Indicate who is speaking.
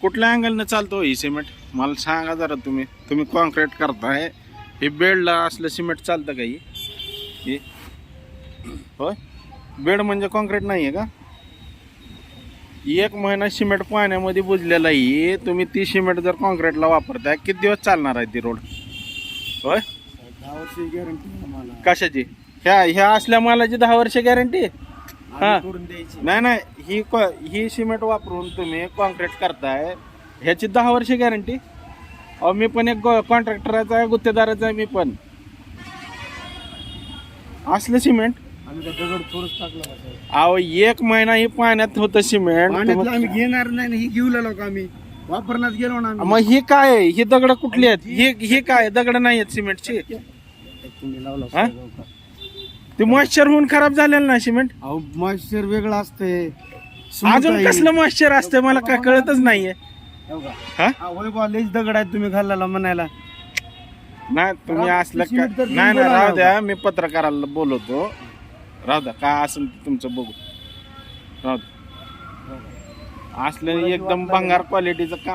Speaker 1: कुठल्या अँगलनं चालतो ही सिमेंट मला सांगा जरा तुम्ही. तुम्ही कॉन्क्रीट करताय. हे बेडला असलं सिमेंट चालतं का ही? होय? बेड म्हणजे कॉन्क्रीट नाही आहे का? एक महिना सिमेंट पाण्यामध्ये बुजलेला आहे. तुम्ही ती सिमेंट जर कॉन्क्रीटला वापरताय किती दिवस चालणार आहे ती रोड होय?
Speaker 2: दहा वर्षी गॅरंटी
Speaker 1: कशाची? ह्या ह्या असल्या मालाची दहा वर्ष गॅरंटी हा.
Speaker 2: करून द्यायची.
Speaker 1: नाही नाही ही क- ही सिमेंट वापरून तुम्ही कॉन्क्रीट करताय. ह्याची दहा वर्ष गॅरंटी अहो मी पण एक कॉन्ट्रॅक्टराचा आहे गुत्तेदाराचा आहे मी पण. असलं सिमेंट
Speaker 2: आम्ही काय दगड थोडंच टाकलं का साहेब?
Speaker 1: अहो एक महिना ही पाण्यात होतं सिमेंट
Speaker 2: पाण्यातलं
Speaker 1: तुम्ही-
Speaker 2: आम्ही घेणार नाही ही घेऊ लागलो आम्ही? वापरण्यात गेलो ना आम्ही.
Speaker 1: मग ही काय आहे? ही दगड कुठली आहेत? ही ही काय दगड नाही आहेत सिमेंटची
Speaker 2: तुम्ही लावला
Speaker 1: हा?
Speaker 2: साहेब, हो का?
Speaker 1: ती मॉइश्चर होऊन खराब झालेलं ना सिमेंट?
Speaker 2: अहो मॉइश्चर वेगळं असते
Speaker 1: अजून
Speaker 2: आहे.
Speaker 1: कसलं मॉइश्चर असतं मला काय कळतच नाहीये.
Speaker 2: हो का?
Speaker 1: हा?
Speaker 2: हा, होय बा लईच दगड आहेत तुम्ही घालायला म्हणायला.
Speaker 1: नाही तुम्ही असलं
Speaker 2: तर
Speaker 1: का नाही नाही
Speaker 2: बोला
Speaker 1: राहू. द्या मी पत्रकाराला बोलवतो. राहू द्या काय असेल ते तुमचं बघू. राहू द्या. असलं एकदम भंगार क्वालिटीचं काम